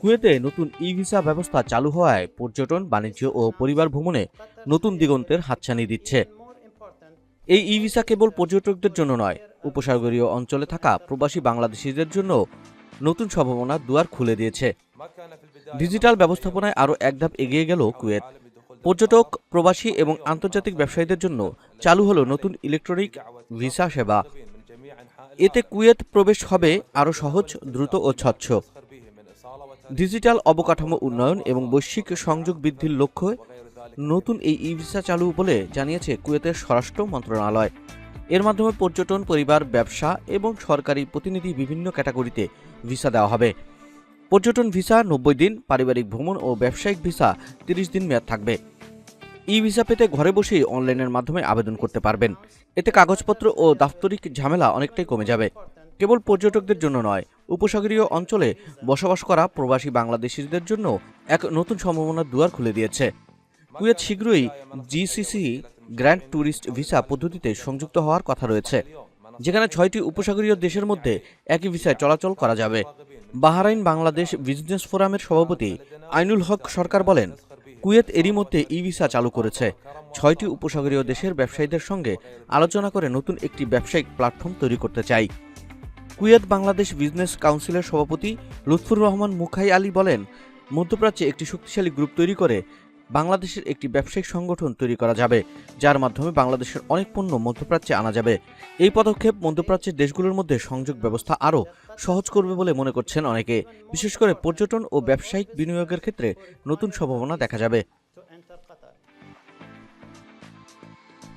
কুয়েতে নতুন ই ভিসা ব্যবস্থা চালু হওয়ায় পর্যটন, বাণিজ্য ও পরিবার ভ্রমণে নতুন দিগন্তের হাতছানি দিচ্ছে। এই ই ভিসা কেবল পর্যটকদের জন্য নয়, উপসাগরীয় অঞ্চলে থাকা প্রবাসী বাংলাদেশিদের জন্য নতুন সম্ভাবনার দুয়ার খুলে দিয়েছে। ডিজিটাল ব্যবস্থাপনায় আরও এক ধাপ এগিয়ে গেল কুয়েত। পর্যটক, প্রবাসী এবং আন্তর্জাতিক ব্যবসায়ীদের জন্য চালু হলো নতুন ইলেকট্রনিক ভিসা সেবা। এতে কুয়েত প্রবেশ হবে আরও সহজ, দ্রুত ও স্বচ্ছ। ডিজিটাল অবকাঠামো উন্নয়ন এবং বৈশ্বিক সংযোগ বৃদ্ধির লক্ষ্যে নতুন এই ই ভিসা চালু বলে জানিয়েছে কুয়েতের স্বরাষ্ট্র মন্ত্রণালয়। এর মাধ্যমে পর্যটন, পরিবার, ব্যবসা এবং সরকারি প্রতিনিধি বিভিন্ন ক্যাটাগরিতে ভিসা দেওয়া হবে। পর্যটন ভিসা নব্বই দিন, পারিবারিক ভ্রমণ ও ব্যবসায়িক ভিসা তিরিশ দিন মেয়াদ থাকবে। ই ভিসা পেতে ঘরে বসেই অনলাইনের মাধ্যমে আবেদন করতে পারবেন। এতে কাগজপত্র ও দাপ্তরিক ঝামেলা অনেকটাই কমে যাবে। কেবল পর্যটকদের জন্য নয়, উপসাগরীয় অঞ্চলে বসবাস করা প্রবাসী বাংলাদেশিদের জন্য এক নতুন সম্ভাবনার দুয়ার খুলে দিয়েছে। কুয়েত শীঘ্রই জিসিসি গ্র্যান্ড ট্যুরিস্ট ভিসা পদ্ধতিতে সংযুক্ত হওয়ার কথা রয়েছে, যেখানে ছয়টি উপসাগরীয় দেশের মধ্যে একই ভিসায় চলাচল করা যাবে। বাহারাইন বাংলাদেশ বিজনেস ফোরামের সভাপতি আইনুল হক সরকার বলেন, কুয়েত এরই মধ্যে ই ভিসা চালু করেছে। ছয়টি উপসাগরীয় দেশের ব্যবসায়ীদের সঙ্গে আলোচনা করে নতুন একটি ব্যবসায়িক প্ল্যাটফর্ম তৈরি করতে চাই। কুয়েত বাংলাদেশ বিজনেস কাউন্সিলের সভাপতি লুৎফুর রহমান মুখাই আলী বলেন, মধ্যপ্রাচ্যে একটি শক্তিশালী গ্রুপ তৈরি করে বাংলাদেশের একটি ব্যবসায়িক সংগঠন তৈরি করা যাবে, যার মাধ্যমে বাংলাদেশের অনেক পণ্য মধ্যপ্রাচ্যে আনা যাবে। এই পদক্ষেপ মধ্যপ্রাচ্যের দেশগুলোর মধ্যে সংযোগ ব্যবস্থা আরও সহজ করবে বলে মনে করছেন অনেকে। বিশেষ করে পর্যটন ও ব্যবসায়িক বিনিয়োগের ক্ষেত্রে নতুন সম্ভাবনা দেখা যাবে।